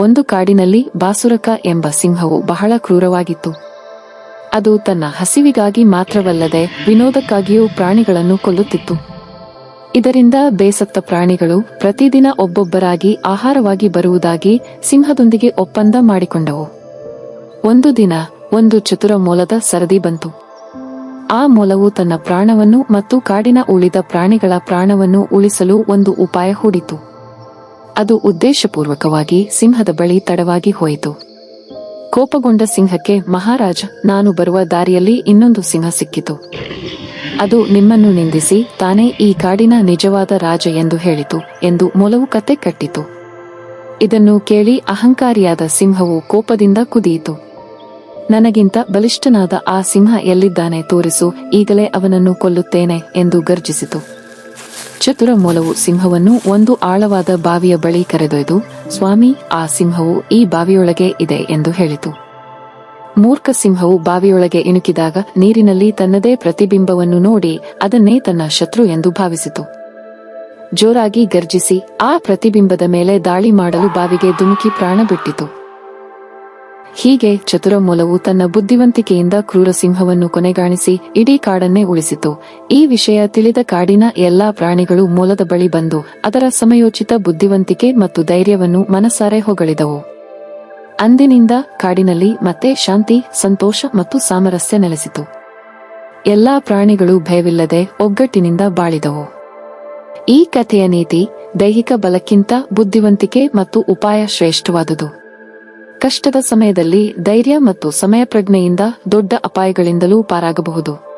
ಒಂದು ಕಾಡಿನಲ್ಲಿ ಬಾಸುರಕ ಎಂಬ ಸಿಂಹವು ಬಹಳ ಕ್ರೂರವಾಗಿತ್ತು. ಅದು ತನ್ನ ಹಸಿವಿಗಾಗಿ ಮಾತ್ರವಲ್ಲದೆ ವಿನೋದಕ್ಕಾಗಿಯೂ ಪ್ರಾಣಿಗಳನ್ನು ಕೊಲ್ಲುತ್ತಿತ್ತು. ಇದರಿಂದ ಬೇಸತ್ತ ಪ್ರಾಣಿಗಳು ಪ್ರತಿದಿನ ಒಬ್ಬೊಬ್ಬರಾಗಿ ಆಹಾರವಾಗಿ ಬರುವುದಾಗಿ ಸಿಂಹದೊಂದಿಗೆ ಒಪ್ಪಂದ ಮಾಡಿಕೊಂಡವು. ಒಂದು ದಿನ ಒಂದು ಚತುರ ಮೂಲದ ಸರದಿ ಬಂತು. ಆ ಮೂಲವು ತನ್ನ ಪ್ರಾಣವನ್ನು ಮತ್ತು ಕಾಡಿನ ಉಳಿದ ಪ್ರಾಣಿಗಳ ಪ್ರಾಣವನ್ನು ಉಳಿಸಲು ಒಂದು ಉಪಾಯ ಹೂಡಿತು. ಅದು ಉದ್ದೇಶಪೂರ್ವಕವಾಗಿ ಸಿಂಹದ ಬಳಿ ತಡವಾಗಿ ಹೋಯಿತು. ಕೋಪಗೊಂಡ ಸಿಂಹಕ್ಕೆ, ಮಹಾರಾಜ, ನಾನು ಬರುವ ದಾರಿಯಲ್ಲಿ ಇನ್ನೊಂದು ಸಿಂಹ ಸಿಕ್ಕಿತು. ಅದು ನಿಮ್ಮನ್ನು ನಿಂದಿಸಿ ತಾನೇ ಈ ಕಾಡಿನ ನಿಜವಾದ ರಾಜ ಎಂದು ಹೇಳಿತು ಎಂದು ಮೊಲವು ಕತೆ ಕಟ್ಟಿತು. ಇದನ್ನು ಕೇಳಿ ಅಹಂಕಾರಿಯಾದ ಸಿಂಹವು ಕೋಪದಿಂದ ಕುದಿಯಿತು. ನನಗಿಂತ ಬಲಿಷ್ಠನಾದ ಆ ಸಿಂಹ ಎಲ್ಲಿದ್ದಾನೆ ತೋರಿಸು, ಈಗಲೇ ಅವನನ್ನು ಕೊಲ್ಲುತ್ತೇನೆ ಎಂದು ಗರ್ಜಿಸಿತು. ಚತುರ ಮೊಲವು ಸಿಂಹವನ್ನು ಒಂದು ಆಳವಾದ ಬಾವಿಯ ಬಳಿ ಕರೆದೊಯ್ದು, ಸ್ವಾಮಿ, ಆ ಸಿಂಹವು ಈ ಬಾವಿಯೊಳಗೆ ಇದೆ ಎಂದು ಹೇಳಿತು. ಮೂರ್ಖ ಸಿಂಹವು ಬಾವಿಯೊಳಗೆ ಇಣುಕಿದಾಗ ನೀರಿನಲ್ಲಿ ತನ್ನದೇ ಪ್ರತಿಬಿಂಬವನ್ನು ನೋಡಿ ಅದನ್ನೇ ತನ್ನ ಶತ್ರು ಎಂದು ಭಾವಿಸಿತು. ಜೋರಾಗಿ ಗರ್ಜಿಸಿ ಆ ಪ್ರತಿಬಿಂಬದ ಮೇಲೆ ದಾಳಿ ಮಾಡಲು ಬಾವಿಗೆ ಧುಮುಕಿ ಪ್ರಾಣ ಬಿಟ್ಟಿತು. ಹೀಗೆ ಚತುರ ಮೂಲವು ತನ್ನ ಬುದ್ಧಿವಂತಿಕೆಯಿಂದ ಕ್ರೂರ ಸಿಂಹವನ್ನು ಕೊನೆಗಾಣಿಸಿ ಇಡೀ ಕಾಡನ್ನೇ ಉಳಿಸಿತು. ಈ ವಿಷಯ ತಿಳಿದ ಕಾಡಿನ ಎಲ್ಲಾ ಪ್ರಾಣಿಗಳು ಮೂಲದ ಬಳಿ ಬಂದು ಅದರ ಸಮಯೋಚಿತ ಬುದ್ಧಿವಂತಿಕೆ ಮತ್ತು ಧೈರ್ಯವನ್ನು ಮನಸಾರೆ ಹೊಗಳಿದವು. ಅಂದಿನಿಂದ ಕಾಡಿನಲ್ಲಿ ಮತ್ತೆ ಶಾಂತಿ, ಸಂತೋಷ ಮತ್ತು ಸಾಮರಸ್ಯ ನೆಲೆಸಿತು. ಎಲ್ಲಾ ಪ್ರಾಣಿಗಳು ಭಯವಿಲ್ಲದೆ ಒಗ್ಗಟ್ಟಿನಿಂದ ಬಾಳಿದವು. ಈ ಕಥೆಯ ನೀತಿ ದೈಹಿಕ ಬಲಕ್ಕಿಂತ ಬುದ್ಧಿವಂತಿಕೆ ಮತ್ತು ಉಪಾಯ ಶ್ರೇಷ್ಠವಾದುದು. ಕಷ್ಟದ ಸಮಯದಲ್ಲಿ ಧೈರ್ಯ ಮತ್ತು ಸಮಯ ಪ್ರಜ್ಞೆಯಿಂದ ದೊಡ್ಡ ಅಪಾಯಗಳಿಂದಲೂ ಪಾರಾಗಬಹುದು.